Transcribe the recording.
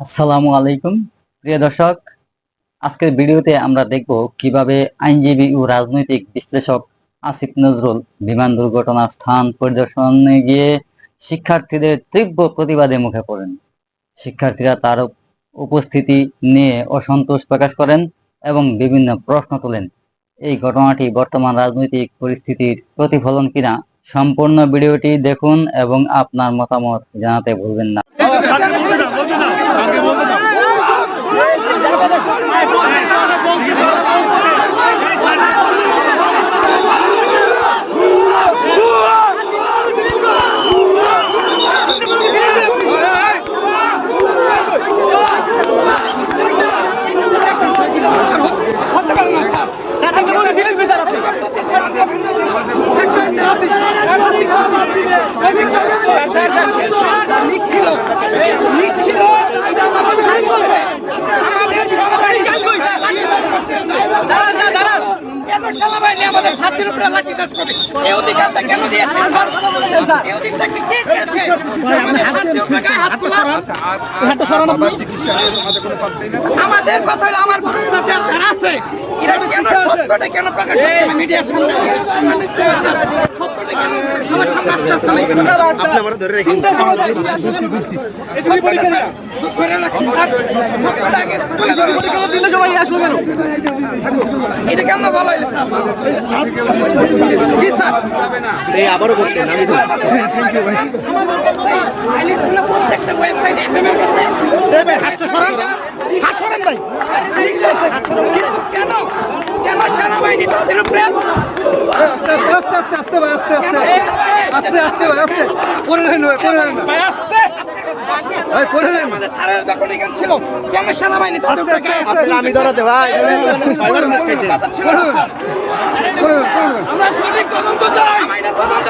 আসসালামু আলাইকুম। প্রিয় দর্শক, আজকের ভিডিওতে আমরা দেখব কীভাবে আইনজীবী ও রাজনৈতিক বিশ্লেষক আসিফ নজরুল বিমান দুর্ঘটনা স্থান পরিদর্শনে গিয়ে শিক্ষার্থীদের তীব্র প্রতিবাদে মুখে পড়েন। শিক্ষার্থীরা তার উপস্থিতি নিয়ে অসন্তোষ প্রকাশ করেন এবং বিভিন্ন প্রশ্ন তোলেন। এই ঘটনাটি বর্তমান রাজনৈতিক পরিস্থিতির প্রতিফলন কিনা সম্পূর্ণ ভিডিওটি দেখুন এবং আপনার মতামত জানাতে ভুলবেন না। আমাদের ছাত্রের উপরে লাঠি চাষ করবে এই অধিকারটা কেন দিয়েছেন এই অধিকারটা কি দিয়েছে? আমাদের কথা হলো, আমার ভাবনা যারা আছে এরা কেন সত্যটা কেন প্রকাশ মিডিয়ার সামনে সবার সামনে আসতেছে না? সত্যটা স্যার, ধরে রাখুন। স্যার। সত্যটা আগে তুলে ধরুন। এটা কেন? বলা হইল স্যার কি স্যার? আবারও করতেন আমি প্রত্যেকটা ওয়েবসাইটে হাতটা সরান। হাত সরান ভাই। কেন? কেন সেনাবাহিনী তাদের উপরে আস্তে আস্তে আস্তে আস্তে আস্তে আস্তে। আস্তে আস্তে ভাই আস্তে। পরে নেন ভাই পরে নেন ভাই। আসতে। ভাই পরে নেন আমাদের স্যারের যখন এখানে ছিল। কেন সেনাবাহিনী তাদের উপরে আমি ধরাতে ভাই। পরে পরে নেন আমরা সঠিক তদন্ত চাই। তদন্ত